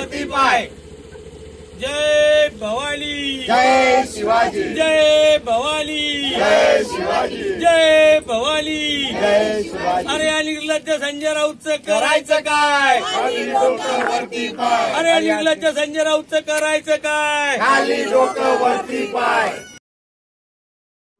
वरती पाय. जय भवानी जय शिवाजी. जय भवानी जय शिवाजी. जय भवानी जय शिवाजी. अरे या निर्लज्ज संजय राऊतचं करायचं काय? खाली डोकं वरती पाय. अरे या निर्लज्ज संजय राऊतचं करायचं काय? खाली डोकं वरती पाय.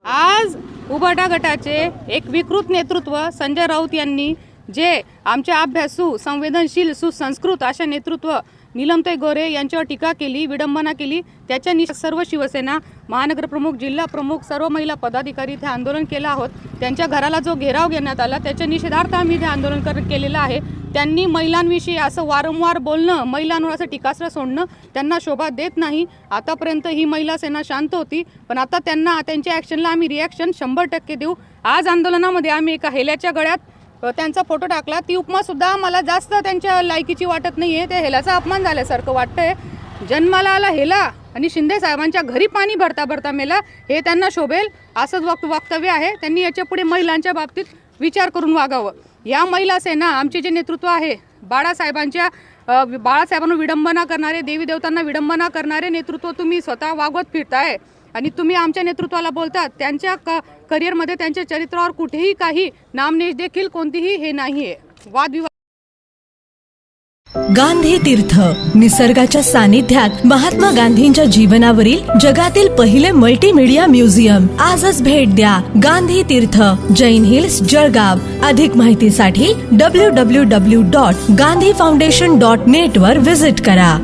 आज उबाटा गटाचे एक विकृत नेतृत्व संजय राऊत यांनी जे आमच्या अभ्यासू संवेदनशील सुसंस्कृत अशा नेतृत्व निलमताई गोरे यांच्यावर टीका केली विडंबना केली त्याच्या निष सर्व शिवसेना महानगरप्रमुख जिल्हा प्रमुख सर्व महिला पदाधिकारी इथे आंदोलन केलं आहोत. त्यांच्या घराला जो घेराव घेण्यात आला त्याच्या निषेधार्थ आम्ही इथे आंदोलन कर केलेलं आहे. त्यांनी महिलांविषयी असं वारंवार बोलणं महिलांवर असं टीकास्त्र सोडणं त्यांना शोभा देत नाही. आतापर्यंत ही महिला सेना शांत होती पण आता त्यांना त्यांच्या ॲक्शनला आम्ही रिॲक्शन शंभर टक्के देऊ. आज आंदोलनामध्ये आम्ही एका हेल्याच्या गळ्यात त्यांचा फोटो टाकला. ती उपमासुद्धा मला जास्त त्यांच्या लायकीची वाटत नाही आहे ते हेलाचा अपमान झाल्यासारखं वाटतंय. जन्माला आला हेला आणि शिंदे साहेबांच्या घरी पाणी भरता भरता मेला. हे त्यांना शोभेल असंच वक्त वक्तव्य आहे. त्यांनी याच्यापुढे महिलांच्या बाबतीत विचार करून वागावं. या महिला सेना आमचे जे नेतृत्व आहे बाळासाहेबांच्या बाळासाहेबांना विडंबना करणारे देवी देवतांना विडंबना करणारे नेतृत्व तुम्ही स्वतः वागवत फिरताय. आणि तुम्ही आमच्या नेतृत्वाला बोलतात त्यांच्या क करिअरमध्ये त्यांच्या चरित्रावर कुठेही काही नामनेश देखील कोणतीही हे नाही आहे वादविवाद. गांधी तीर्थ निसर्गाच्या सानिध्यात महात्मा गांधींच्या जीवनावरील जगातील पहिले मल्टीमीडिया म्युझियम आजच भेट द्या गांधी तीर्थ जैन हिल्स जळगाव. अधिक माहितीसाठी W W W dot Gandhi foundation dot net वर विजिट करा.